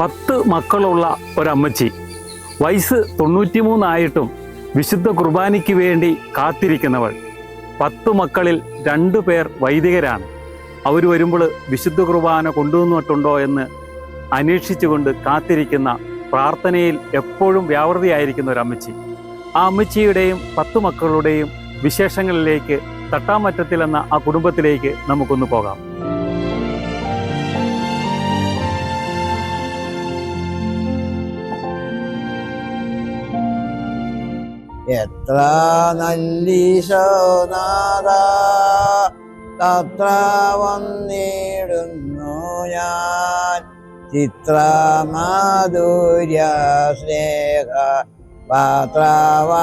പത്ത് മക്കളുള്ള ഒരമ്മച്ചി. വയസ്സ് തൊണ്ണൂറ്റിമൂന്നായിട്ടും വിശുദ്ധ കുർബാനയ്ക്ക് വേണ്ടി കാത്തിരിക്കുന്നവൾ. പത്ത് മക്കളിൽ രണ്ടു പേർ വൈദികരാണ്. അവർ വരുമ്പോൾ വിശുദ്ധ കുർബാന കൊണ്ടുവന്നിട്ടുണ്ടോ എന്ന് അന്വേഷിച്ചുകൊണ്ട് കാത്തിരിക്കുന്ന പ്രാർത്ഥനയിൽ എപ്പോഴും വ്യാവൃതിയായിരിക്കുന്ന ഒരു അമ്മച്ചി ആ അമ്മച്ചിയുടെയും പത്ത് മക്കളുടെയും വിശേഷങ്ങളിലേക്ക് തട്ടാമറ്റത്തിൽ എന്ന ആ കുടുംബത്തിലേക്ക് നമുക്കൊന്ന് പോകാം. എത്ര നല്ലീശോനാഥ തത്ര വന്നിടുന്നു ഞാൻ. ചിത്രമാധുര്യ സ്നേഹ പാത്രവാനല്ലയോ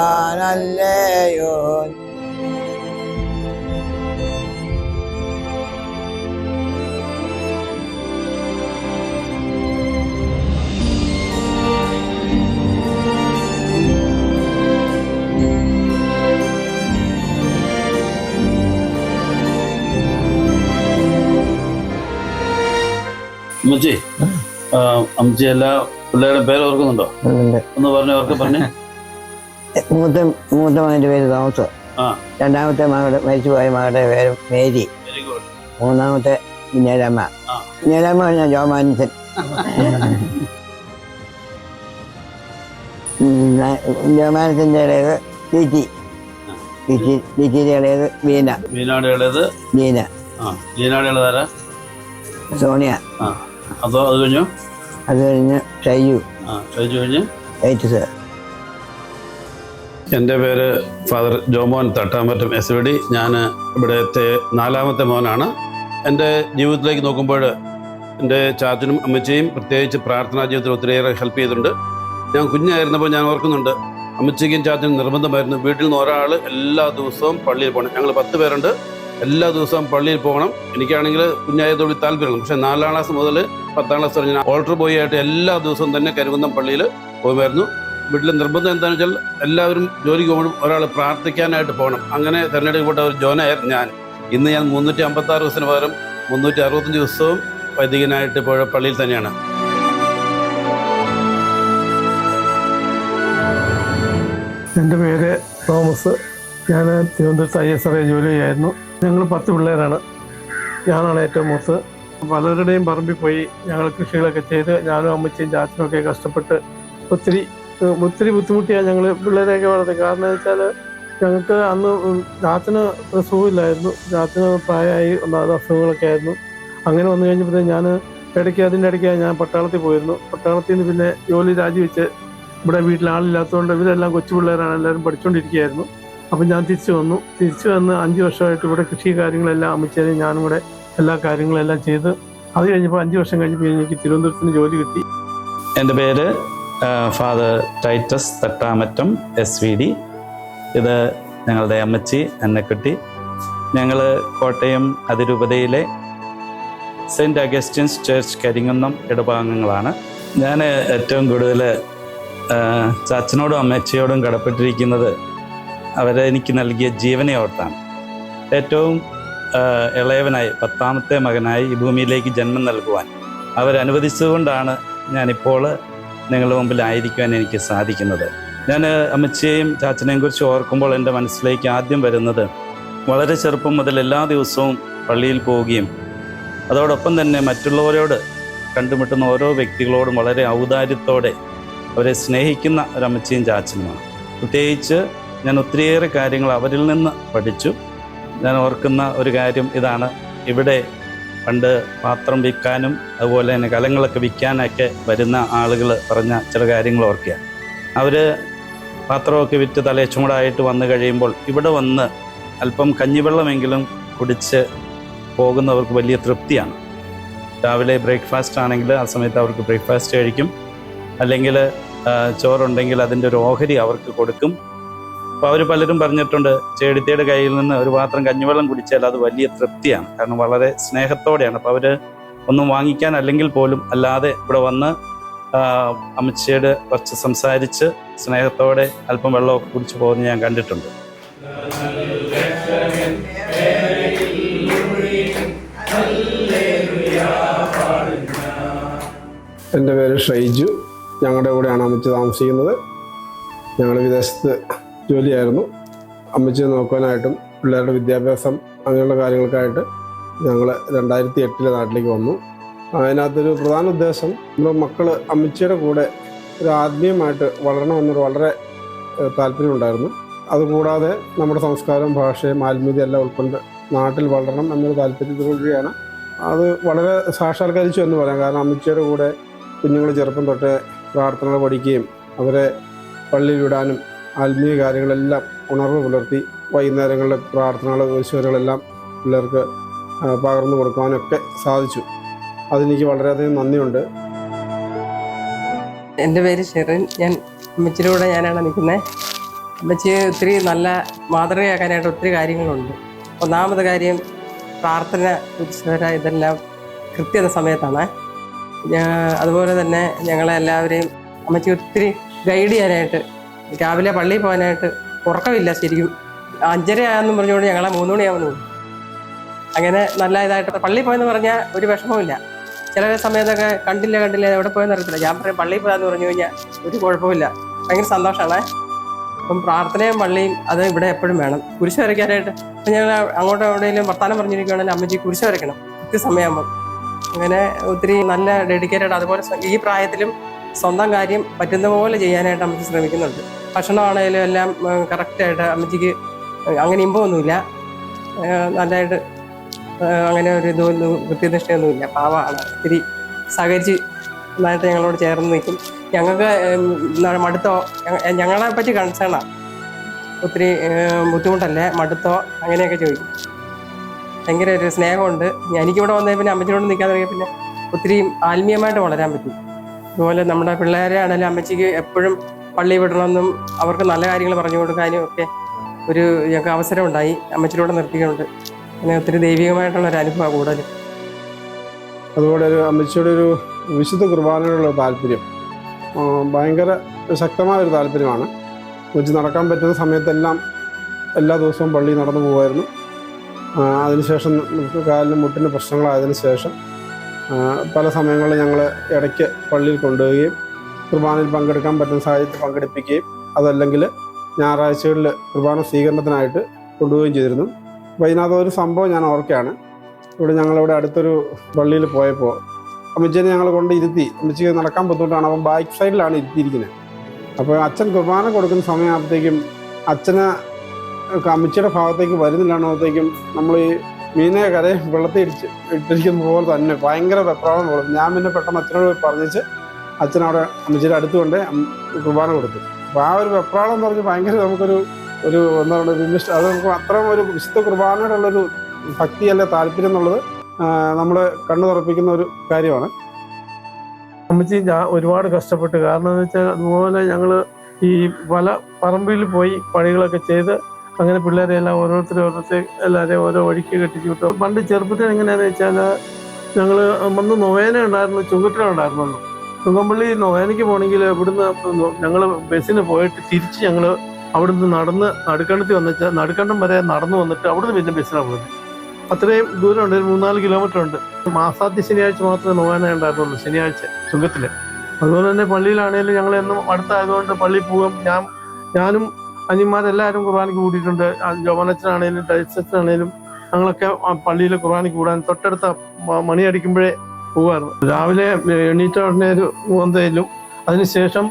അമ്മച്ചി അമ്മച്ചി എല്ലാ പിള്ളേരുടെ പേര് ഓർക്കുന്നുണ്ടോ? ഒന്ന് പറഞ്ഞു അവർക്ക് പറഞ്ഞു. മൂത്ത മൂത്ത മകന്റെ പേര് തോമസ്. രണ്ടാമത്തെ മകളുടെ മരിച്ചുപോയ മകളുടെ പേര് മേരി. മൂന്നാമത്തെ കുഞ്ഞേലമ്മ ആ. ഞാൻ ജോമാനസൻ ജോമാനസന്റെ ഇളയത് ചേച്ചി. ചേച്ചിയുടെ ഇടയത് ഇളയത് ബീന ഇടയത് ആ. മീനാട് ഇളതാരാ സോണിയ. അതോ അത് കഴിഞ്ഞു? അത് കഴിഞ്ഞ് ഷൈജു ആ ചോദിച്ചു കഴിഞ്ഞ്? എയ്റ്റ് സർ എന്റെ പേര് father Jomon Thattamattam S V D. ഞാൻ ഇവിടുത്തെ നാലാമത്തെ മോനാണ്. എന്റെ ജീവിതത്തിലേക്ക് നോക്കുമ്പോൾ എന്റെ ചാച്ചനും അമ്മച്ചിയും പ്രത്യേകിച്ച് പ്രാർത്ഥനാ ജീവിതത്തിൽ ഒത്തിരിയേറെ ഹെൽപ്പ് ചെയ്തിട്ടുണ്ട്. ഞാൻ കുഞ്ഞായിരുന്നപ്പോൾ ഞാൻ ഓർക്കുന്നുണ്ട് അമ്മച്ചിക്കും ചാച്ചനും നിർബന്ധമായിരുന്നു വീട്ടിൽ നിന്ന് ഒരാൾ എല്ലാ ദിവസവും പള്ളിയിൽ പോകണം. ഞങ്ങൾ പത്ത് പേരുണ്ട്. എല്ലാ ദിവസവും പള്ളിയിൽ പോകണം. എനിക്കാണെങ്കിൽ കുഞ്ഞായതോട് താല്പര്യമാണ് പക്ഷേ നാലാം ക്ലാസ് മുതൽ പത്താം ക്ലാസ് വരെ ഞാൻ ഓൾട്ടർ ബോയ് ആയിട്ട് എല്ലാ ദിവസവും തന്നെ കരുകുന്നം പള്ളിയിൽ പോകുമായിരുന്നു. വീട്ടിലെ നിർബന്ധം എന്താണെന്ന് വെച്ചാൽ എല്ലാവരും ജോലിക്ക് പോകണം ഒരാൾ പ്രാർത്ഥിക്കാനായിട്ട് പോകണം. അങ്ങനെ തിരഞ്ഞെടുക്കപ്പെട്ട ഒരു ജോനായിരുന്നു ഞാൻ. ഇന്ന് ഞാൻ മുന്നൂറ്റി അമ്പത്തി ആറ് ദിവസത്തിന് പകരം മുന്നൂറ്റി അറുപത്തഞ്ച് ദിവസവും വൈദികനായിട്ട് ഇപ്പോൾ പള്ളിയിൽ തന്നെയാണ്. എന്റെ പേര് തോമസ്. ഞാൻ തിരുവനന്തപുരത്ത് ഐ എസ് ആർ ജോലി ചെയ്യായിരുന്നു ഞങ്ങൾ പത്ത് പിള്ളേരാണ്. ഞാനാണ് ഏറ്റവും മൂത്ത്. പലരുടെയും പറമ്പിൽ പോയി ഞങ്ങൾ കൃഷികളൊക്കെ ചെയ്ത് ഞാനും അമ്മച്ചിയും ചാച്ചനും ഒക്കെ കഷ്ടപ്പെട്ട് ഒത്തിരി ഒത്തിരി ബുദ്ധിമുട്ടിയാണ് ഞങ്ങൾ പിള്ളേരെയൊക്കെ വളർത്തി കാരണം വെച്ചാൽ ഞങ്ങൾക്ക് അന്ന് ചാച്ചന് സുഖമില്ലായിരുന്നു ചാച്ചന് പ്രായമായി ഒന്നാമത് അസുഖങ്ങളൊക്കെ ആയിരുന്നു. അങ്ങനെ വന്നു കഴിഞ്ഞപ്പോൾ ഞാൻ ഇടയ്ക്ക് അതിന്റെ ഇടയ്ക്ക് ഞാൻ പട്ടാളത്തിൽ പോയിരുന്നു. പട്ടാളത്തിൽ നിന്ന് പിന്നെ ജോലി രാജിവെച്ച് ഇവിടെ വീട്ടിൽ ആളില്ലാത്തതുകൊണ്ട് ഇവരെല്ലാം കൊച്ചു പിള്ളേരാണ്. എല്ലാവരും പഠിച്ചുകൊണ്ടിരിക്കുകയായിരുന്നു അപ്പം ഞാൻ തിരിച്ചു വന്നു. തിരിച്ചു വന്ന് അഞ്ച് വർഷമായിട്ട് ഇവിടെ കൃഷി കാര്യങ്ങളെല്ലാം അമ്മച്ചേരി ഞാനും കൂടെ എല്ലാ കാര്യങ്ങളെല്ലാം ചെയ്ത് അത് കഴിഞ്ഞപ്പോൾ അഞ്ച് വർഷം കഴിഞ്ഞപ്പോൾ എനിക്ക് തിരുവനന്തപുരത്തിന് ജോലി കിട്ടി. എന്റെ പേര് father Titus Thattamattam S V D. ഇത് ഞങ്ങളുടെ അമ്മച്ചി അന്നക്കുട്ടി. ഞങ്ങൾ കോട്ടയം അതിരൂപതയിലെ സെന്റ് അഗസ്റ്റിൻസ് ചേർച്ച് കരിങ്ങുന്നം ഇടഭാഗങ്ങളാണ്. ഞാൻ ഏറ്റവും കൂടുതൽ ചാച്ചനോടും അമ്മച്ചിയോടും കടപ്പെട്ടിരിക്കുന്നത് അവരെ എനിക്ക് നൽകിയ ജീവനെ ഓർത്താണ്. ഏറ്റവും ഇളയവനായി പത്താമത്തെ മകനായി ഈ ഭൂമിയിലേക്ക് ജന്മം നൽകുവാൻ അവരനുവദിച്ചതുകൊണ്ടാണ് ഞാനിപ്പോൾ നിങ്ങളുടെ മുമ്പിൽ മുമ്പിലായിരിക്കുവാൻ എനിക്ക് സാധിക്കുന്നത്. ഞാൻ അമ്മച്ചിയെയും ചാച്ചനെയും കുറിച്ച് ഓർക്കുമ്പോൾ എന്റെ മനസ്സിലേക്ക് ആദ്യം വരുന്നത് വളരെ ചെറുപ്പം മുതൽ എല്ലാ ദിവസവും പള്ളിയിൽ പോവുകയും അതോടൊപ്പം തന്നെ മറ്റുള്ളവരോട് കണ്ടുമുട്ടുന്ന ഓരോ വ്യക്തികളോടും വളരെ ഔദാര്യത്തോടെ അവരെ സ്നേഹിക്കുന്ന ഒരമ്മച്ചിയും ചാച്ചനുമാണ്. പ്രത്യേകിച്ച് ഞാൻ ഒത്തിരിയേറെ കാര്യങ്ങൾ അവരിൽ നിന്ന് പഠിച്ചു. ഞാൻ ഓർക്കുന്ന ഒരു കാര്യം ഇതാണ്. ഇവിടെ പണ്ട് പാത്രം വിൽക്കാനും അതുപോലെ തന്നെ കലങ്ങളൊക്കെ വിൽക്കാനൊക്കെ വരുന്ന ആളുകൾ പറഞ്ഞ ചില കാര്യങ്ങൾ ഓർക്കുക. അവർ പാത്രമൊക്കെ വിറ്റ് തലേ വന്നു കഴിയുമ്പോൾ ഇവിടെ വന്ന് അല്പം കഞ്ഞിവെള്ളമെങ്കിലും കുടിച്ച് പോകുന്നവർക്ക് വലിയ തൃപ്തിയാണ്. രാവിലെ ബ്രേക്ക്ഫാസ്റ്റ് ആണെങ്കിൽ ആ സമയത്ത് അവർക്ക് ബ്രേക്ക്ഫാസ്റ്റ് കഴിക്കും. അല്ലെങ്കിൽ ചോറുണ്ടെങ്കിൽ അതിന്റെ ഒരു ഓഹരി അവർക്ക് കൊടുക്കും. അപ്പോൾ അവർ പലരും പറഞ്ഞിട്ടുണ്ട് ചേടിത്തയുടെ കയ്യിൽ നിന്ന് ഒരു പാത്രം കഞ്ഞിവെള്ളം കുടിച്ചാൽ അത് വലിയ തൃപ്തിയാണ്. കാരണം വളരെ സ്നേഹത്തോടെയാണ്. അപ്പോൾ അവർ ഒന്നും വാങ്ങിക്കാൻ അല്ലെങ്കിൽ പോലും അല്ലാതെ ഇവിടെ വന്ന് അമിത്ഷയുടെ കുറച്ച് സംസാരിച്ച് സ്നേഹത്തോടെ അല്പം വെള്ളമൊക്കെ കുടിച്ചു പോകുന്നത് ഞാൻ കണ്ടിട്ടുണ്ട്. എന്റെ പേര് ഷൈജു. ഞങ്ങളുടെ കൂടെയാണ് അമ്മച്ചി താമസിക്കുന്നത്. ഞങ്ങൾ വിദേശത്ത് ജോലിയായിരുന്നു. അമ്മച്ചിയെ നോക്കാനായിട്ടും പിള്ളേരുടെ വിദ്യാഭ്യാസം അങ്ങനെയുള്ള കാര്യങ്ങൾക്കായിട്ട് ഞങ്ങൾ രണ്ടായിരത്തി എട്ടിലെ നാട്ടിലേക്ക് വന്നു. അതിനകത്തൊരു പ്രധാന ഉദ്ദേശം നമ്മുടെ മക്കൾ അമ്മച്ചിയുടെ കൂടെ ഒരു ആത്മീയമായിട്ട് വളരണമെന്നൊരു വളരെ താല്പര്യമുണ്ടായിരുന്നു. അതുകൂടാതെ നമ്മുടെ സംസ്കാരം ഭാഷയും ആത്മീയത എല്ലാം ഉൾക്കൊണ്ട് നാട്ടിൽ വളരണം എന്നൊരു താല്പര്യത്തിലൂടെയാണ് അത് വളരെ സാക്ഷാത്കരിച്ചു എന്ന് പറയാം. കാരണം അമ്മച്ചിയുടെ കൂടെ കുഞ്ഞുങ്ങൾ ചെറുപ്പം തൊട്ടേ പ്രാർത്ഥനകൾ പഠിക്കുകയും അവരെ പള്ളിയിൽ വിടാനും ആത്മീയ കാര്യങ്ങളെല്ലാം ഉണർവ് പുലർത്തി വൈകുന്നേരങ്ങളിലെ പ്രാർത്ഥനകൾ ഈശ്വരങ്ങളെല്ലാം പിള്ളേർക്ക് പകർന്നു കൊടുക്കുവാനൊക്കെ സാധിച്ചു. അതെനിക്ക് വളരെയധികം നന്ദിയുണ്ട്. എന്റെ പേര് ഷെറിൻ. ഞാൻ അമ്മച്ചിയുടെ ഞാനാണ് നിൽക്കുന്നത് അമ്മച്ചി ഒത്തിരി നല്ല മാതൃകയാക്കാനായിട്ട് ഒത്തിരി കാര്യങ്ങളുണ്ട്. ഒന്നാമത് കാര്യം പ്രാർത്ഥന ഈശ്വര ഇതെല്ലാം കൃത്യത സമയത്താണ്. അതുപോലെ തന്നെ ഞങ്ങളെല്ലാവരെയും അമ്മച്ചി ഒത്തിരി ഗൈഡ് ചെയ്യാനായിട്ട് രാവിലെ പള്ളിയിൽ പോകാനായിട്ട് ഉറക്കമില്ല ശരിക്കും. അഞ്ചര ആയെന്നും പറഞ്ഞുകൊണ്ട് ഞങ്ങളെ മൂന്ന് മണിയാവുന്നു അങ്ങനെ നല്ല ഇതായിട്ട് പള്ളിയിൽ പോയെന്ന് പറഞ്ഞാൽ ഒരു വിഷമവുമില്ല. ചില സമയത്തൊക്കെ കണ്ടില്ല കണ്ടില്ല എവിടെ പോയെന്ന് അറിയത്തില്ല. ഞാൻ പറയും പള്ളിയിൽ പോകാന്ന് പറഞ്ഞു കഴിഞ്ഞാൽ ഒരു കുഴപ്പമില്ല ഭയങ്കര സന്തോഷമാണ് അപ്പം പ്രാർത്ഥനയും പള്ളിയും അത് ഇവിടെ എപ്പോഴും വേണം. കുരിശ് വരയ്ക്കാനായിട്ട് ഇപ്പം ഞങ്ങൾ അങ്ങോട്ടും എവിടെയെങ്കിലും വർത്താനം പറഞ്ഞിരിക്കുകയാണെങ്കിൽ അമ്മച്ചി കുരിശ് വരയ്ക്കണം കൃത്യസമയമാകുമ്പോൾ അങ്ങനെ ഒത്തിരി നല്ല ഡെഡിക്കേറ്റഡ് അതുപോലെ ഈ പ്രായത്തിലും സ്വന്തം കാര്യം പറ്റുന്ന പോലെ ചെയ്യാനായിട്ട് അമ്മച്ചി ശ്രമിക്കുന്നുണ്ട്. ഭക്ഷണമാണേലും എല്ലാം കറക്റ്റായിട്ട് അമ്മച്ചിക്ക് അങ്ങനെ ഇമ്പമൊന്നുമില്ല നല്ലതായിട്ട് അങ്ങനെ ഒരു ഇതൊന്നും കൃത്യനിഷ്ഠയൊന്നുമില്ല പാവമാണ്. ഒത്തിരി സഹകരിച്ച് നന്നായിട്ട് ഞങ്ങളോട് ചേർന്ന് നിൽക്കും. ഞങ്ങൾക്ക് മടുത്തോ? ഞങ്ങളെ പറ്റി കൺസേണാ ഒത്തിരി ബുദ്ധിമുട്ടല്ലേ? മടുത്തോ? അങ്ങനെയൊക്കെ ചോദിക്കും. ഭയങ്കര ഒരു സ്നേഹമുണ്ട്. എനിക്കിവിടെ വന്നതിൽ പിന്നെ അമ്മച്ചിനോട് നിൽക്കാൻ തുടങ്ങിയ പിന്നെ ഒത്തിരി ആത്മീയമായിട്ട് വളരാൻ പറ്റും. അതുപോലെ നമ്മുടെ പിള്ളേരെ ആണെങ്കിലും അമ്മച്ചിക്ക് എപ്പോഴും പള്ളി വിടണമെന്നും അവർക്ക് നല്ല കാര്യങ്ങൾ പറഞ്ഞു കൊടുക്കാനും ഒക്കെ ഒരു ഞങ്ങൾക്ക് അവസരം ഉണ്ടായി അമ്മച്ചിലൂടെ നിർത്തിക്കൊണ്ട്. അങ്ങനെ ഒത്തിരി ദൈവികമായിട്ടുള്ള ഒരു അനുഭവമാണ് കൂടുതലും. അതുപോലെ ഒരു അമ്മച്ചിയുടെ ഒരു വിശുദ്ധ കുർബാനയോടുള്ള താല്പര്യം. ഭയങ്കര ശക്തമായ ഒരു താല്പര്യമാണ്. വെച്ച് നടക്കാൻ പറ്റുന്ന സമയത്തെല്ലാം എല്ലാ ദിവസവും പള്ളി നടന്നു പോകുമായിരുന്നു അതിനുശേഷം കാലിന് മുട്ടിന് പ്രശ്നങ്ങളായതിനു ശേഷം പല സമയങ്ങളിൽ ഞങ്ങൾ ഇടയ്ക്ക് പള്ളിയിൽ കൊണ്ടുപോവുകയും കുർബാനയിൽ പങ്കെടുക്കാൻ പറ്റുന്ന സാഹചര്യത്തിൽ പങ്കെടുപ്പിക്കുകയും അതല്ലെങ്കിൽ ഞായറാഴ്ചകളിൽ കുർബാന സ്വീകരണത്തിനായിട്ട് കൊണ്ടുപോവുകയും ചെയ്തിരുന്നു. അപ്പോൾ ഇതിനകത്ത് ഒരു സംഭവം ഞാൻ ഓർക്കുകയാണ്. ഇവിടെ ഞങ്ങളിവിടെ അടുത്തൊരു പള്ളിയിൽ പോയപ്പോൾ അമ്മച്ചിനെ ഞങ്ങൾ കൊണ്ട് ഇരുത്തി. അമ്മച്ചിക്ക് നടക്കാൻ ബുദ്ധിമുട്ടാണ്. അപ്പം ബാക്ക് സൈഡിലാണ് ഇരുത്തിയിരിക്കുന്നത് അപ്പോൾ അച്ഛൻ കുർബാന കൊടുക്കുന്ന സമയമാകുമ്പോഴത്തേക്കും അച്ഛന് അമ്മച്ചിയുടെ ഭാഗത്തേക്ക് വരുന്നില്ലാണോത്തേക്കും നമ്മൾ ഈ മീനെ കരയെ വെള്ളത്തിൽ ഇടിച്ച് ഇട്ടിരിക്കുന്ന പോലെ തന്നെ. ഭയങ്കര വെപ്രാളം കൊടുക്കും ഞാൻ പിന്നെ പെട്ടെന്ന് അച്ഛനോട് പറഞ്ഞിച്ച് അച്ഛൻ അവിടെ അമ്മച്ചിയുടെ അടുത്ത് കൊണ്ട് കുർബാന കൊടുത്തു. അപ്പോൾ ആ ഒരു വെപ്രാളം എന്ന് പറഞ്ഞാൽ ഭയങ്കര നമുക്കൊരു ഒരു എന്താ പറയുക വിമിഷ്ട അത് നമുക്ക് അത്രയും ഒരു വിശുദ്ധ കുർബാനയോടുള്ളൊരു ഭക്തി അല്ലെ താല്പര്യം എന്നുള്ളത് നമ്മൾ കണ്ണു തുറപ്പിക്കുന്ന ഒരു കാര്യമാണ്. അമ്മച്ചി ഞാൻ ഒരുപാട് കഷ്ടപ്പെട്ടു. കാരണം എന്ന് വെച്ചാൽ അതുപോലെ ഞങ്ങൾ ഈ പല പറമ്പിൽ പോയി പണികളൊക്കെ ചെയ്ത് അങ്ങനെ പിള്ളേരെ എല്ലാം ഓരോരുത്തരും ഓരോരുത്തരെ എല്ലാവരെയും ഓരോ വഴിക്ക് കെട്ടിച്ചു വിട്ടു. പണ്ട് ചെറുപ്പത്തിൽ എങ്ങനെയാണെന്ന് വെച്ചാൽ ഞങ്ങൾ വന്ന് നൊവേന ഉണ്ടായിരുന്നു ചുങ്കത്തിലുണ്ടായിരുന്നല്ലോ ചുങ്കമ്പള്ളി നൊവേനയ്ക്ക് പോകണമെങ്കിൽ ഇവിടുന്ന് ഞങ്ങൾ ബസ്സിന് പോയിട്ട് തിരിച്ച് ഞങ്ങൾ അവിടുന്ന് നടന്ന് നടുക്കണ്ടത്തിൽ വന്നിട്ട് നടുക്കണ്ടം വരെ നടന്നു വന്നിട്ട് അവിടുന്ന് പിന്നെ ബസ്സിനാണ് പോകുന്നത് അത്രയും ദൂരമുണ്ട് ഒരു മൂന്നാൽ കിലോമീറ്റർ ഉണ്ട്. മാസാദ്യ ശനിയാഴ്ച മാത്രമേ നൊവേന ഉണ്ടായിരുന്നുള്ളൂ ശനിയാഴ്ച ചുങ്കത്തിൽ അതുപോലെ തന്നെ പള്ളിയിലാണെങ്കിലും ഞങ്ങൾ എന്നും അടുത്തായതുകൊണ്ട് പള്ളിയിൽ പോകും. ഞാൻ ഞാനും അനിയന്മാരെല്ലാവരും കുർബാനയ്ക്ക് കൂടിയിട്ടുണ്ട്. ജോമനച്ചനാണേലും ടൈസച്ചനാണേലും ഞങ്ങളൊക്കെ പള്ളിയിൽ കുർബാനയ്ക്ക് കൂടാൻ തൊട്ടടുത്ത മണിയടിക്കുമ്പോഴേ പോകുമായിരുന്നു രാവിലെ എണീറ്റ ഉടനെ ഒരു മൂന്നേലും അതിനുശേഷം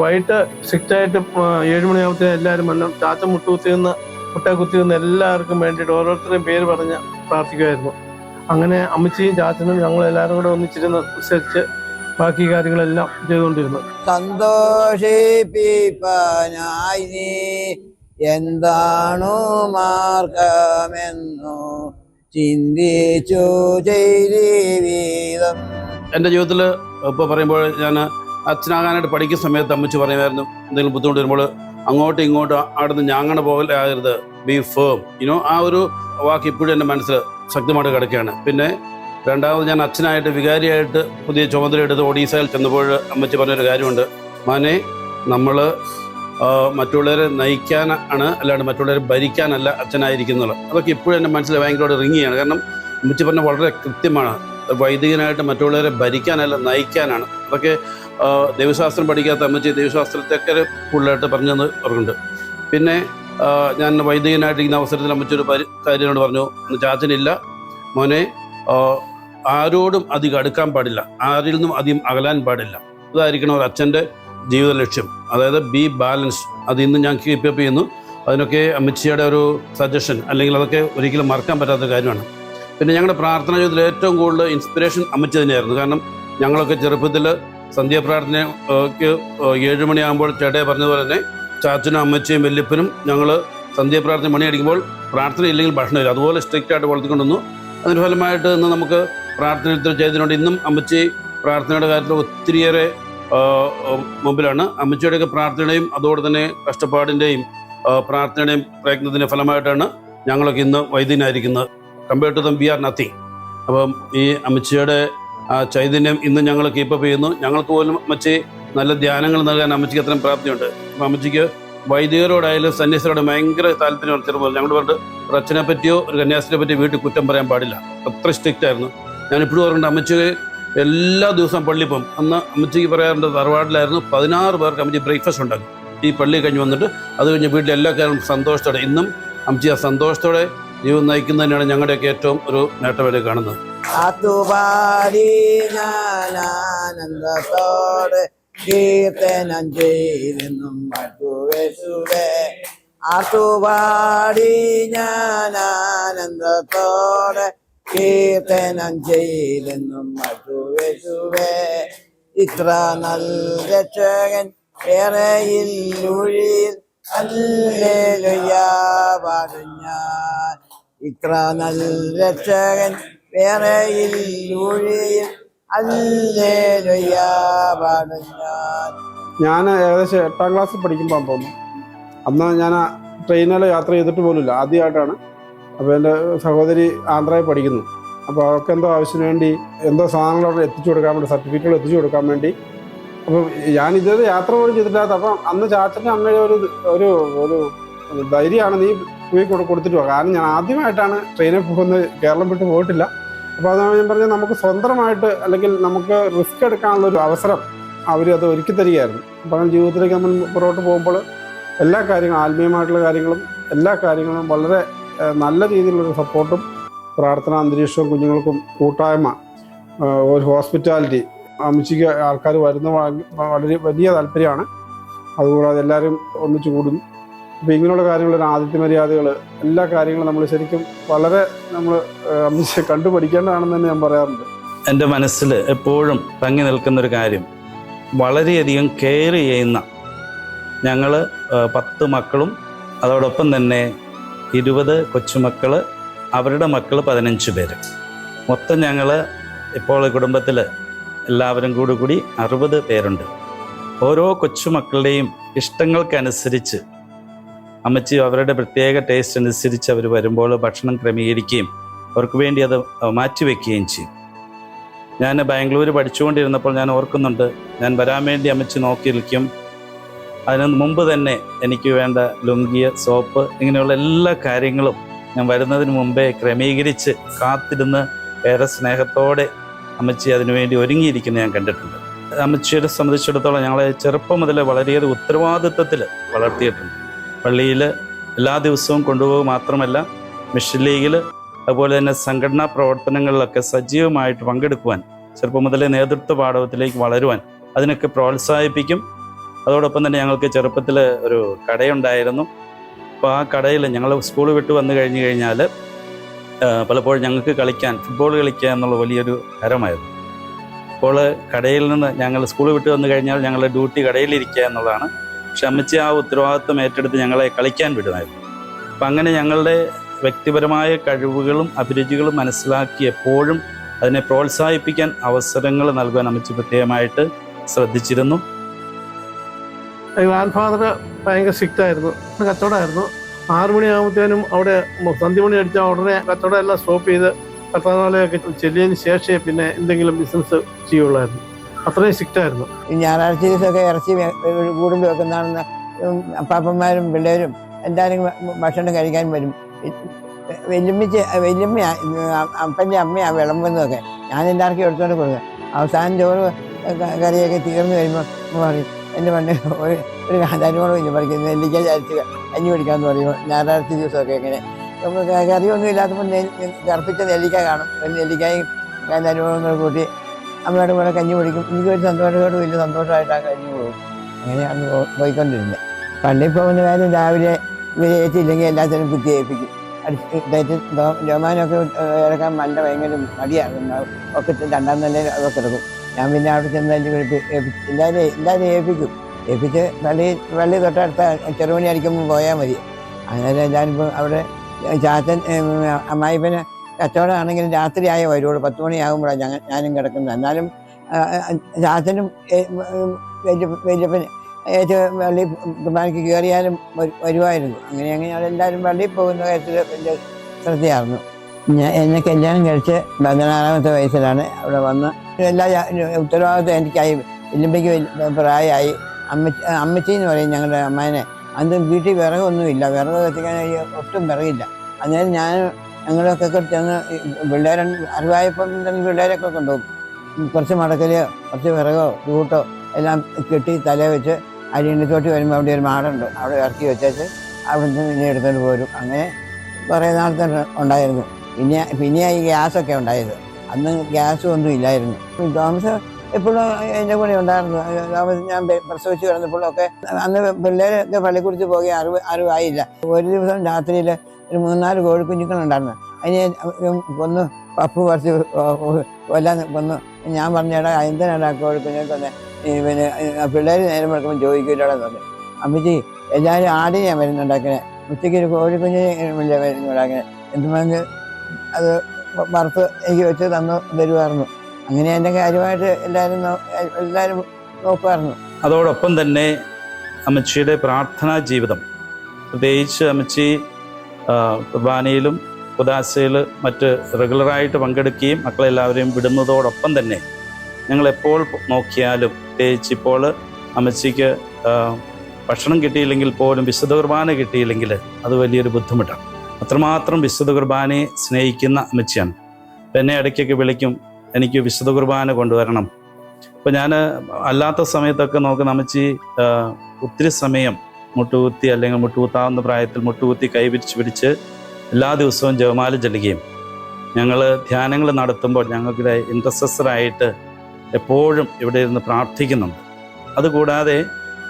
വൈകിട്ട് സ്ട്രിക്റ്റായിട്ട് ആയിട്ട് ആ, ഏഴ് മണിയാകുമ്പോഴത്തേനും എല്ലാവരും വന്നു ചാച്ച മുട്ടുകുത്തി നിന്ന് മുട്ട കുത്തി നിന്ന് എല്ലാവർക്കും വേണ്ടിയിട്ട് ഓരോരുത്തരുടെയും പേര് പറഞ്ഞ് പ്രാർത്ഥിക്കുമായിരുന്നു. അങ്ങനെ അമ്മച്ചിയും ചാച്ചനും ഞങ്ങളെല്ലാവരും കൂടെ ഒന്നിച്ചിരുന്ന് അനുസരിച്ച് ബാക്കി കാര്യങ്ങളെല്ലാം ചെയ്തുകൊണ്ടിരുന്നത് സന്തോഷിപ്പിപ്പനായി നീ എന്താണു മാർഗമെന്നു ചിന്തിച്ചു ചെയ്തീവിതം എന്റെ ജീവിതത്തിൽ ഇപ്പോൾ പറയുമ്പോൾ ഞാൻ അച്ഛനാകാനായിട്ട് പഠിക്കുന്ന സമയത്ത് അമ്മച്ചു പറയുമായിരുന്നു എന്തെങ്കിലും ബുദ്ധിമുട്ട് വരുമ്പോൾ അങ്ങോട്ടും ഇങ്ങോട്ടും അവിടെ നിന്ന് ഞാങ്ങണ പോകലാകരുത് ബി ഫേം ഇനോ ആ ഒരു വാക്ക് ഇപ്പോഴും എന്റെ മനസ്സിൽ ശക്തമായിട്ട് കിടക്കുകയാണ്. പിന്നെ രണ്ടാമത് ഞാൻ അച്ഛനായിട്ട് വികാരിയായിട്ട് പുതിയ ചുമതല എടുത്ത് ഒഡീസയിൽ ചെന്നപ്പോൾ അമ്മച്ചി പറഞ്ഞൊരു കാര്യമുണ്ട്. മനെ നമ്മൾ മറ്റുള്ളവരെ നയിക്കാൻ ആണ് അല്ലാണ്ട് മറ്റുള്ളവരെ ഭരിക്കാനല്ല അച്ഛനായിരിക്കുന്നുള്ളത് അതൊക്കെ ഇപ്പോഴും എന്റെ മനസ്സിൽ ഭയങ്കരമായിട്ട് റിങ്ങിയാണ് കാരണം അമ്മച്ചി പറഞ്ഞ വളരെ കൃത്യമാണ്. വൈദികനായിട്ട് മറ്റുള്ളവരെ ഭരിക്കാനല്ല നയിക്കാനാണ്. അതൊക്കെ ദൈവശാസ്ത്രം പഠിക്കാത്ത അമ്മച്ചി ദൈവശാസ്ത്രത്തെയൊക്കെ കൂടുതലായിട്ട് പറഞ്ഞെന്ന് അവർക്കുണ്ട് പിന്നെ ഞാൻ വൈദികനായിട്ട് വൈദികനായിട്ടിരിക്കുന്ന അവസരത്തിൽ അമ്മച്ചി ഒരു പരി കാര്യനോട് പറഞ്ഞു. ചാച്ചനില്ല മോനെ ആരോടും അധികം അടുക്കാൻ പാടില്ല. ആരിൽ നിന്നും അധികം അകലാൻ പാടില്ല. അതായിരിക്കണം ഒരു അച്ഛന്റെ ജീവിത ലക്ഷ്യം. അതായത് ബി ബാലൻസ് അത് ഇന്ന് ഞാൻ കീപ്പ് അപ്പ് ചെയ്യുന്നു. അതിനൊക്കെ അമിത്ഷയുടെ ഒരു സജഷൻ അല്ലെങ്കിൽ അതൊക്കെ ഒരിക്കലും മറക്കാൻ പറ്റാത്ത കാര്യമാണ്. പിന്നെ ഞങ്ങളുടെ പ്രാർത്ഥന ജീവിതത്തിൽ ഏറ്റവും കൂടുതൽ ഇൻസ്പിറേഷൻ അമ്മച്ചി തന്നെയായിരുന്നു. കാരണം ഞങ്ങളൊക്കെ ചെറുപ്പത്തിൽ സന്ധ്യാപ്രാർത്ഥനയ്ക്ക് ഏഴ് മണിയാകുമ്പോൾ ചേട്ടയെ പറഞ്ഞതുപോലെ തന്നെ ചാച്ചനും അമ്മച്ചിയും വല്യപ്പനും ഞങ്ങൾ സന്ധ്യാപ്രാർത്ഥന മണിയടിക്കുമ്പോൾ പ്രാർത്ഥന ഇല്ലെങ്കിൽ ഭക്ഷണമില്ല. അതുപോലെ സ്ട്രിക്റ്റ് ആയിട്ട് വളർത്തിക്കൊണ്ടുവന്നു. അതിന്റെ ഫലമായിട്ട് ഇന്ന് നമുക്ക് പ്രാർത്ഥന ചെയ്തതിനോട് ഇന്നും അമ്മച്ചി പ്രാർത്ഥനയുടെ കാര്യത്തിൽ ഒത്തിരിയേറെ മുമ്പിലാണ്. അമ്മച്ചിയുടെയൊക്കെ പ്രാർത്ഥനയും അതോടെ തന്നെ കഷ്ടപ്പാടിന്റെയും പ്രാർത്ഥനയുടെയും പ്രയത്നത്തിന്റെ ഫലമായിട്ടാണ് ഞങ്ങളൊക്കെ ഇന്ന് വൈദ്യനായിരിക്കുന്നത് compared to them we are nothing അപ്പം ഈ അമ്മച്ചിയുടെ ആ ചൈതന്യം ഇന്ന് ഞങ്ങൾ കീപ്പപ്പ് ചെയ്യുന്നു. ഞങ്ങൾക്ക് പോലും അമ്മച്ചി നല്ല ധ്യാനങ്ങൾ നൽകാൻ അമ്മച്ചിക്ക് അത്രയും പ്രാപ്തിയുണ്ട്. അപ്പം അമ്മച്ചിക്ക് വൈദികരോടായാലും സന്യാസികളോട് ഭയങ്കര താല്പര്യമാണ് ചെറുപ്പം ഞങ്ങൾ പറഞ്ഞിട്ട് അച്ഛനെ പറ്റിയോ ഒരു കന്യാസിനെ പറ്റിയോ വീട്ടിൽ കുറ്റം പറയാൻ പാടില്ല. അത്ര സ്ട്രിക്റ്റ് ആയിരുന്നു. ഞാൻ ഇപ്പോഴും ഓർക്കുന്നുണ്ട് അമ്മച്ചി എല്ലാ ദിവസവും പള്ളി പോകും അന്ന് അമ്മച്ചിക്ക് പറയാറുണ്ട് തറവാട്ടിലായിരുന്നു പതിനാറ് പേർക്ക് അമ്മച്ചി ബ്രേക്ക്ഫാസ്റ്റ് ഉണ്ടാക്കും. ഈ പള്ളി കഴിഞ്ഞ് വന്നിട്ട് അത് കഴിഞ്ഞ് വീട്ടിൽ എല്ലാ കാര്യവും സന്തോഷത്തോടെ ഇന്നും അമ്മച്ചി ആ സന്തോഷത്തോടെ ജീവിതം നയിക്കുന്നതിനാണ് ഞങ്ങളുടെയൊക്കെ ഏറ്റവും ഒരു നേട്ടമായിട്ട് കാണുന്നത്. ആ ഞാനാനന്ദത്തോടെ കീർത്തനം ചെയ്തെന്നും ഞാനാനന്ദത്തോടെ കീർത്തനം ചെയ്തെന്നും മധുവേശുവേ ഇത്ര നല്ല രക്ഷകൻ ഏറെയിൽ ഞാൻ ഇത്ര നല്ല രക്ഷകൻ വേറെയിൽ ഉഴിയിൽ ഞാൻ ഞാൻ ഏകദേശം എട്ടാം ക്ലാസ്സിൽ പഠിക്കുമ്പോൾ തോന്നുന്നു അന്ന് ഞാൻ ട്രെയിനിൽ യാത്ര ചെയ്തിട്ട് ഇല്ല ആദ്യമായിട്ടാണ് അപ്പോൾ എന്റെ സഹോദരി ആന്ധ്രയിൽ പഠിക്കുന്നു. അപ്പോൾ അവർക്ക് എന്തോ ആവശ്യത്തിന് വേണ്ടി എന്തോ സാധനങ്ങൾ എത്തിച്ചു കൊടുക്കാൻ വേണ്ടി സർട്ടിഫിക്കറ്റുകൾ എത്തിച്ചു കൊടുക്കാൻ വേണ്ടി. അപ്പോൾ ഞാൻ ഇതുവരെ യാത്ര പോലും ചെയ്തിട്ടില്ലാത്ത അപ്പം അന്ന് ചാച്ചന്റെ അമ്മയുടെ ഒരു ഒരു ഒരു ധൈര്യമാണ് നീ പോയി കൊടു കൊടുത്തിട്ട് പോകാം കാരണം ഞാൻ ആദ്യമായിട്ടാണ് ട്രെയിനിൽ പോകുന്നത് കേരളം വിട്ട് പോയിട്ടില്ല. അപ്പോൾ അതാണ് ഞാൻ പറഞ്ഞത് നമുക്ക് സ്വന്തമായിട്ട് അല്ലെങ്കിൽ നമുക്ക് റിസ്ക് എടുക്കാനുള്ള ഒരു അവസരം അത് ഒരുക്കി തരികയായിരുന്നു. അപ്പം ജീവിതത്തിലേക്ക് നമ്മൾ പുറകോട്ട് പോകുമ്പോൾ എല്ലാ കാര്യങ്ങളും ആത്മീയമായിട്ടുള്ള കാര്യങ്ങളും എല്ലാ കാര്യങ്ങളും വളരെ നല്ല രീതിയിലുള്ളൊരു സപ്പോർട്ടും പ്രാർത്ഥന അന്തരീക്ഷവും കുഞ്ഞുങ്ങൾക്കും കൂട്ടായ്മ ഒരു ഹോസ്പിറ്റാലിറ്റി അമ്മച്ചിക്ക് ആൾക്കാർ വരുന്ന വളരെ വലിയ താല്പര്യമാണ്. അതുകൂടാതെ എല്ലാവരും ഒന്നിച്ചു കൂടുന്നു അപ്പോൾ ഇങ്ങനെയുള്ള കാര്യങ്ങൾ ആദിത്യ മര്യാദകൾ എല്ലാ കാര്യങ്ങളും നമ്മൾ ശരിക്കും വളരെ നമ്മൾ അമ്മച്ചിയെ കണ്ടുപഠിക്കേണ്ടതാണെന്ന് തന്നെ ഞാൻ പറയാറുണ്ട്. എന്റെ മനസ്സിൽ എപ്പോഴും തങ്ങി നിൽക്കുന്നൊരു കാര്യം വളരെയധികം കെയർ ചെയ്യുന്ന ഞങ്ങൾ പത്ത് മക്കളും അതോടൊപ്പം തന്നെ ഇരുപത് കൊച്ചുമക്കൾ അവരുടെ മക്കൾ പതിനഞ്ച് പേര്. മൊത്തം ഞങ്ങൾ ഇപ്പോൾ കുടുംബത്തിൽ എല്ലാവരും കൂടി കൂടി അറുപത് പേരുണ്ട്. ഓരോ കൊച്ചുമക്കളുടെയും ഇഷ്ടങ്ങൾക്കനുസരിച്ച് അമ്മച്ചി അവരുടെ പ്രത്യേക ടേസ്റ്റ് അനുസരിച്ച് അവർ വരുമ്പോൾ ഭക്ഷണം ക്രമീകരിക്കുകയും അവർക്ക് വേണ്ടി അത് മാറ്റിവെക്കുകയും ചെയ്യും. ഞാൻ ബാംഗ്ലൂർ പഠിച്ചുകൊണ്ടിരുന്നപ്പോൾ ഞാൻ ഓർക്കുന്നുണ്ട് ഞാൻ വരാൻ വേണ്ടി അമ്മച്ചി നോക്കി നിൽക്കും അതിന് മുമ്പ് തന്നെ എനിക്ക് വേണ്ട ലുങ്കിയ സോപ്പ് ഇങ്ങനെയുള്ള എല്ലാ കാര്യങ്ങളും ഞാൻ വരുന്നതിന് മുമ്പേ ക്രമീകരിച്ച് കാത്തിരുന്ന് ഏറെ സ്നേഹത്തോടെ അമ്മച്ചി അതിനുവേണ്ടി ഒരുങ്ങിയിരിക്കുന്ന ഞാൻ കണ്ടിട്ടുണ്ട്. അമ്മച്ചിയെ സംബന്ധിച്ചിടത്തോളം ഞങ്ങളെ ചെറുപ്പം മുതൽ വളരെയേറെ ഉത്തരവാദിത്വത്തിൽ വളർത്തിയിട്ടുണ്ട്. പള്ളിയിൽ എല്ലാ ദിവസവും കൊണ്ടുപോകുക മാത്രമല്ല മിഷൻ ലീഗിൽ അതുപോലെ തന്നെ സംഘടനാ പ്രവർത്തനങ്ങളിലൊക്കെ സജീവമായിട്ട് പങ്കെടുക്കുവാൻ ചെറുപ്പം മുതലേ നേതൃത്വ പാഠവത്തിലേക്ക് വളരുവാൻ അതിനൊക്കെ പ്രോത്സാഹിപ്പിക്കും. അതോടൊപ്പം തന്നെ ഞങ്ങൾക്ക് ചെറുപ്പത്തിൽ ഒരു കടയുണ്ടായിരുന്നു. അപ്പോൾ ആ കടയിൽ ഞങ്ങൾ സ്കൂൾ വിട്ട് വന്നു കഴിഞ്ഞു കഴിഞ്ഞാൽ പലപ്പോഴും ഞങ്ങൾക്ക് കളിക്കാൻ ഫുട്ബോൾ കളിക്കുക എന്നുള്ള വലിയൊരു ഹരമായിരുന്നു അപ്പോൾ കടയിൽ നിന്ന് ഞങ്ങൾ സ്കൂൾ വിട്ട് വന്നു കഴിഞ്ഞാൽ ഞങ്ങളുടെ ഡ്യൂട്ടി കടയിലിരിക്കുക എന്നുള്ളതാണ്. പക്ഷെ അമ്മച്ചി ആ ഉത്തരവാദിത്വം ഏറ്റെടുത്ത് ഞങ്ങളെ കളിക്കാൻ വിടുമായിരുന്നു. അപ്പം അങ്ങനെ ഞങ്ങളുടെ വ്യക്തിപരമായ കഴിവുകളും അഭിരുചികളും മനസ്സിലാക്കി എപ്പോഴും അതിനെ പ്രോത്സാഹിപ്പിക്കാൻ അവസരങ്ങൾ നൽകാൻ അമ്മച്ചി പ്രത്യേകമായിട്ട് ശ്രദ്ധിച്ചിരുന്നു. ഗ്രാൻഡ് ഫാദർ ഭയങ്കര സ്ട്രിക്റ്റ് ആയിരുന്നു. കച്ചവടമായിരുന്നു. ആറു മണിയാകുമ്പോഴത്തേനും അവിടെ സന്ധ്യമണി സന്ധ്യ മണി അടിച്ചാൽ ഉടനെ കച്ചവടം എല്ലാം സ്റ്റോപ്പ് ചെയ്ത് കർത്താനാലയൊക്കെ ചെല്ലിയതിന് ശേഷമേ പിന്നെ എന്തെങ്കിലും ബിസിനസ് ചെയ്യുള്ളായിരുന്നു. അത്രയും സ്ട്രിക്റ്റ് ആയിരുന്നു. ഈ ഞായറാഴ്ച ദിവസമൊക്കെ ഇറച്ചി കൂടുമ്പോൾ ഒരു നടന്ന പാപ്പന്മാരും പിള്ളേരും എല്ലാവരും ഭക്ഷണം കഴിക്കാൻ വരും. വെല്ലുമ്മിച്ച് വെല്ലുമ്മ അപ്പന്റെ അമ്മയാ വിളമ്പുന്നതൊക്കെ. ഞാൻ എല്ലാവർക്കും എടുത്തോണ്ട് കൊടുക്കുക. അവസാനം ചോറ് കറിയൊക്കെ തീർന്നു കഴിയുമ്പോൾ പറയും എന്റെ പണ്ട് ഒരു ഒരു കാന്താരിമോളം ഇല്ല? പറിക്കുന്നത് നെല്ലിക്ക ചരിച്ച് കഞ്ഞി കുടിക്കാമെന്ന് പറയുമ്പോൾ ഞായറാഴ്ച ദിവസമൊക്കെ ഇങ്ങനെ. കറിയൊന്നും ഇല്ലാത്തപ്പോൾ കറുപ്പിച്ച നെല്ലിക്ക കാണും. ഒരു നെല്ലിക്കായും കാന്താരിമോളും കൂടെ കൂട്ടി അമ്മയുടെ കൂടെ കഞ്ഞി കുടിക്കും എനിക്കൊരു സന്തോഷത്തോട് വലിയ സന്തോഷമായിട്ട് ആ കഞ്ഞി പോകും. അങ്ങനെയാണ് പോയിക്കൊണ്ടിരുന്നത് പള്ളിയിൽ പോകുന്ന കാര്യം രാവിലെ ഇവരെ ഏറ്റില്ലെങ്കിൽ എല്ലാത്തിനും കുത്തി ഏൽപ്പിക്കും. അടിച്ച് ജോമാനൊക്കെ ഇറക്കാൻ മണ്ട ഭയങ്കര ഉണ്ടാവും. ഒക്കെ രണ്ടാം നിലയിൽ അതൊക്കെ ഇറക്കും ഞാൻ പിന്നെ അവിടെ ചെന്ന് എല്ലാവരും എല്ലാവരും ഏൽപ്പിക്കും. ഏൽപ്പിച്ച് പള്ളി പള്ളി തൊട്ടടുത്ത ചെറുമണി അടിക്കുമ്പോൾ പോയാൽ മതി. അങ്ങനെ ഞാനിപ്പോൾ അവിടെ ഏം, അമ്മായിപ്പന് കച്ചവടമാണെങ്കിലും രാത്രിയായേ വരുള്ളൂ പത്ത് മണിയാകുമ്പോഴാണ് ഞങ്ങൾ ഞാനും കിടക്കുന്നത്. എന്നാലും ചാച്ചനും വലിയ വലിയപ്പന് ഏറ്റവും പള്ളി കുർബാനയ്ക്ക് കയറിയാലും വരുമായിരുന്നു. അങ്ങനെ അങ്ങനെ എല്ലാവരും പള്ളിയിൽ പോകുന്ന കാര്യത്തിൽ വലിയ ശ്രദ്ധയായിരുന്നു ഞാൻ എന്നെ കല്യാണം കഴിച്ച് പതിനാറാമത്തെ വയസ്സിലാണ് അവിടെ വന്ന്. എല്ലാ ഉത്തരവാദിത്വം എനിക്കായി. ഇല്ലുമ്പയ്ക്ക് പ്രായമായി. അമ്മച്ചി അമ്മച്ചി എന്ന് പറയും ഞങ്ങളുടെ അമ്മേനെ അന്ന് വീട്ടിൽ വിറകൊന്നുമില്ല. വിറക് കത്തിക്കാൻ ഒട്ടും വിറകില്ല. അന്നേരം ഞാൻ ഞങ്ങളൊക്കെ ചെന്ന് ഈ പിള്ളേരെ അറിവായപ്പം തന്നെ പിള്ളേരൊക്കെ കൊണ്ടുപോകും. കുറച്ച് മടക്കലയോ കുറച്ച് വിറകോ ചൂട്ടോ എല്ലാം കെട്ടി തല വെച്ച് അരിയണിത്തോട്ടി വരുമ്പോൾ അവിടെ ഒരു മാടുണ്ട്. അവിടെ ഇറക്കി വെച്ചേച്ച് അവിടെ നിന്ന് എടുത്തുകൊണ്ട് പോരും. അങ്ങനെ കുറേ നാളത്തെ ഉണ്ടായിരുന്നു. പിന്നെ പിന്നെ ഈ ഗ്യാസൊക്കെ ഉണ്ടായത്. അന്ന് ഗ്യാസും ഒന്നും ഇല്ലായിരുന്നു. തോമസ് എപ്പോഴും എന്റെ കൂടെ ഉണ്ടായിരുന്നു. തോമസ് ഞാൻ പ്രസവിച്ച് കിടന്നപ്പോഴൊക്കെ അന്ന് പിള്ളേരൊക്കെ പള്ളിക്കുറിച്ച് പോകെ അറിവ് അറിവായില്ല. ഒരു ദിവസം രാത്രിയിൽ ഒരു മൂന്നാൽ കോഴിക്കുഞ്ഞുങ്ങളുണ്ടായിരുന്നു അതിനെ കൊന്ന് പപ്പ് പറിച്ച് കൊല്ലാൻ കൊന്നു ഞാൻ പറഞ്ഞേടാ എന്തിനാടാ കോഴിക്കുഞ്ഞുക്കൊന്ന് പിന്നെ പിള്ളേർ നേരം വെക്കുമ്പോൾ ചോദിക്കില്ലടാ പറഞ്ഞു അമ്മച്ചി എല്ലാവരും ആടിനെയാണ് മരുന്നുണ്ടാക്കണേ ഉച്ചയ്ക്ക് ഒരു കോഴിക്കുഞ്ഞിനെ മരുന്നുണ്ടാക്കണേ എന്തുമാതിരി അത് വറുത്ത് എനിക്ക് വെച്ച് തന്നു തരുമായിരുന്നു അങ്ങനെ എന്റെ കാര്യമായിട്ട് എല്ലാവരും എല്ലാവരും നോക്കുമായിരുന്നു അതോടൊപ്പം തന്നെ അമ്മച്ചിയുടെ പ്രാർത്ഥനാ ജീവിതം. പ്രത്യേകിച്ച് അമ്മച്ചി കുർബാനയിലും കുദാശയിൽ മറ്റ് റെഗുലറായിട്ട് പങ്കെടുക്കുകയും മക്കളെല്ലാവരെയും വിടുന്നതോടൊപ്പം തന്നെ ഞങ്ങളെപ്പോൾ നോക്കിയാലും പ്രത്യേകിച്ച് ഇപ്പോൾ അമ്മച്ചിക്ക് ഭക്ഷണം കിട്ടിയില്ലെങ്കിൽ പോലും വിശുദ്ധ കുർബാന കിട്ടിയില്ലെങ്കിൽ അത് വലിയൊരു ബുദ്ധിമുട്ടാണ്. അത്രമാത്രം വിശുദ്ധ കുർബാനയെ സ്നേഹിക്കുന്ന അമ്മച്ചിയാണ്. എന്നെ ഇടയ്ക്കൊക്കെ വിളിക്കും എനിക്ക് വിശുദ്ധ കുർബാന കൊണ്ടുവരണം. അപ്പോൾ ഞാൻ അല്ലാത്ത സമയത്തൊക്കെ നോക്കുന്ന അമ്മച്ചി ഒത്തിരി സമയം മുട്ടുകുത്തി അല്ലെങ്കിൽ മുട്ടുകുത്താവുന്ന പ്രായത്തിൽ മുട്ടുകുത്തി കൈപിരിച്ച് പിടിച്ച് എല്ലാ ദിവസവും ജപമാല ചെല്ലുകയും ഞങ്ങൾ ധ്യാനങ്ങൾ നടത്തുമ്പോൾ ഞങ്ങൾക്ക് ഇൻട്രസസറായിട്ട് എപ്പോഴും ഇവിടെ ഇരുന്ന് പ്രാർത്ഥിക്കുന്നുണ്ട്. അതുകൂടാതെ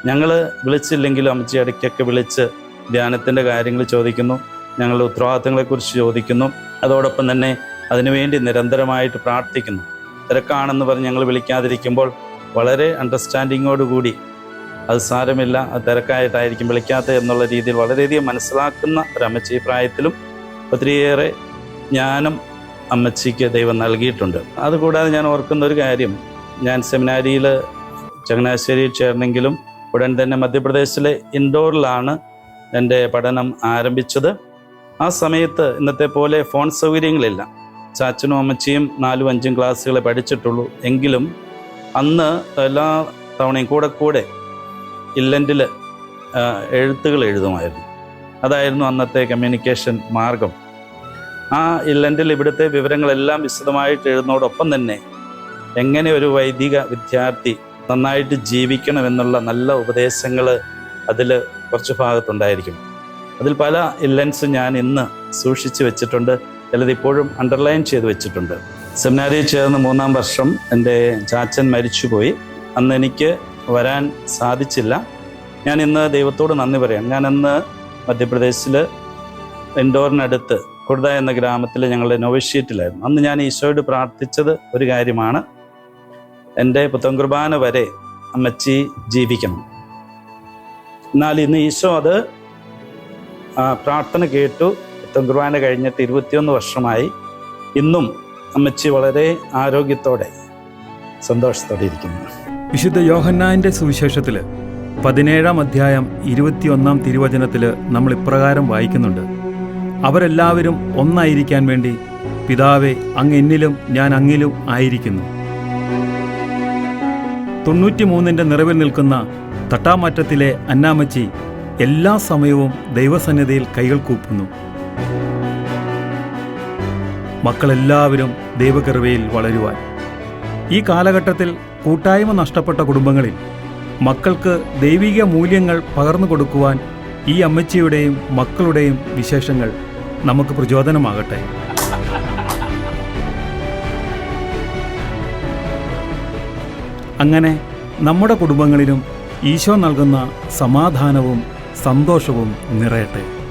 ഞങ്ങൾ വിളിച്ചില്ലെങ്കിലും അമ്മച്ചി ഇടയ്ക്കൊക്കെ വിളിച്ച് ധ്യാനത്തിന്റെ കാര്യങ്ങൾ ചോദിക്കുന്നു. ഞങ്ങളുടെ ഉത്തരവാദിത്തങ്ങളെക്കുറിച്ച് ചോദിക്കുന്നു. അതോടൊപ്പം തന്നെ അതിനുവേണ്ടി നിരന്തരമായിട്ട് പ്രാർത്ഥിക്കുന്നു. തിരക്കാണെന്ന് പറഞ്ഞ് ഞങ്ങൾ വിളിക്കാതിരിക്കുമ്പോൾ വളരെ അണ്ടർസ്റ്റാൻഡിങ്ങോടുകൂടി അത് സാരമില്ല അത് തിരക്കായിട്ടായിരിക്കും വിളിക്കാത്തത് എന്നുള്ള രീതിയിൽ വളരെയധികം മനസ്സിലാക്കുന്ന ഒരു അമ്മച്ചി പ്രായത്തിലും ഒത്തിരിയേറെ ജ്ഞാനം അമ്മച്ചിക്ക് ദൈവം നൽകിയിട്ടുണ്ട്. അതുകൂടാതെ ഞാൻ ഓർക്കുന്ന ഒരു കാര്യം ഞാൻ സെമിനാരിയിൽ ചങ്ങനാശ്ശേരിയിൽ ചേർന്നെങ്കിലും ഉടൻ തന്നെ മധ്യപ്രദേശിലെ ഇൻഡോറിലാണ് എന്റെ പഠനം ആരംഭിച്ചത്. ആ സമയത്ത് ഇന്നത്തെ പോലെ ഫോൺ സൗകര്യങ്ങളില്ല. ചാച്ചനും അമ്മച്ചിയും നാലും അഞ്ചും ക്ലാസ്സുകളെ പഠിച്ചിട്ടുള്ളൂ. എങ്കിലും അന്ന് എല്ലാ തവണയും കൂടെ കൂടെ ഇല്ലന്റിൽ എഴുത്തുകൾ എഴുതുമായിരുന്നു. അതായിരുന്നു അന്നത്തെ കമ്മ്യൂണിക്കേഷൻ മാർഗം. ആ ഇല്ലൻഡിൽ ഇവിടുത്തെ വിവരങ്ങളെല്ലാം വിശദമായിട്ട് എഴുതുന്നതോടൊപ്പം തന്നെ എങ്ങനെ ഒരു വൈദിക വിദ്യാർത്ഥി നന്നായിട്ട് ജീവിക്കണമെന്നുള്ള നല്ല ഉപദേശങ്ങൾ അതിൽ കുറച്ച് ഭാഗത്തുണ്ടായിരിക്കും. അതിൽ പല ഇല്ലൻസും ഞാൻ ഇന്ന് സൂക്ഷിച്ചു വെച്ചിട്ടുണ്ട്. ചിലത് ഇപ്പോഴും അണ്ടർലൈൻ ചെയ്ത് വെച്ചിട്ടുണ്ട്. സെമിനാരിയിൽ ചേർന്ന് മൂന്നാം വർഷം എന്റെ ചാച്ചൻ മരിച്ചുപോയി. അന്ന് എനിക്ക് വരാൻ സാധിച്ചില്ല. ഞാൻ ഇന്ന് ദൈവത്തോട് നന്ദി പറയാം. ഞാൻ അന്ന് മധ്യപ്രദേശിൽ ഇൻഡോറിനടുത്ത് കുർദ എന്ന ഗ്രാമത്തിൽ ഞങ്ങളുടെ നോവിഷ്യേറ്റിലായിരുന്നു അന്ന് ഞാൻ ഈശോയോട് പ്രാർത്ഥിച്ചത് ഒരു കാര്യമാണ്. എന്റെ പുത്തൻ കുർബാന വരെ അമ്മച്ചി ജീവിക്കണം. എന്നാൽ ഇന്ന് ഈശോ അത് പ്രാർത്ഥന കേട്ടു. കുർബാന കഴിഞ്ഞിട്ട് ഇരുപത്തിയൊന്ന് വർഷമായി. ഇന്നും അമ്മച്ചി വളരെ ആരോഗ്യത്തോടെ സന്തോഷത്തോടെ ഇരിക്കുന്നു. വിശുദ്ധ യോഹന്നാന്റെ സുവിശേഷത്തിൽ പതിനേഴാം അധ്യായം ഇരുപത്തിയൊന്നാം തിരുവചനത്തിൽ നമ്മൾ ഇപ്രകാരം വായിക്കുന്നുണ്ട്. അവരെല്ലാവരും ഒന്നായിരിക്കാൻ വേണ്ടി പിതാവെ അങ്ങ് എന്നിലും ഞാൻ അങ്ങിലും ആയിരിക്കുന്നു. തൊണ്ണൂറ്റിമൂന്നിന്റെ നിറവിൽ നിൽക്കുന്ന തട്ടാമറ്റത്തിലെ അന്നാമച്ചി എല്ലാ സമയവും ദൈവസന്നിധിയിൽ കൈകൾ കൂപ്പുന്നു. മക്കളെല്ലാവരും ദൈവകൃപയിൽ വളരുവാൻ. ഈ കാലഘട്ടത്തിൽ കൂട്ടായ്മ നഷ്ടപ്പെട്ട കുടുംബങ്ങളിൽ മക്കൾക്ക് ദൈവിക മൂല്യങ്ങൾ പകർന്നു കൊടുക്കുവാൻ ഈ അമ്മച്ചിയുടെയും മക്കളുടെയും വിശേഷങ്ങൾ നമുക്ക് പ്രചോദനമാകട്ടെ. അങ്ങനെ നമ്മുടെ കുടുംബങ്ങളിലും ഈശോ നൽകുന്ന സമാധാനവും സന്തോഷവും നിറയട്ടെ.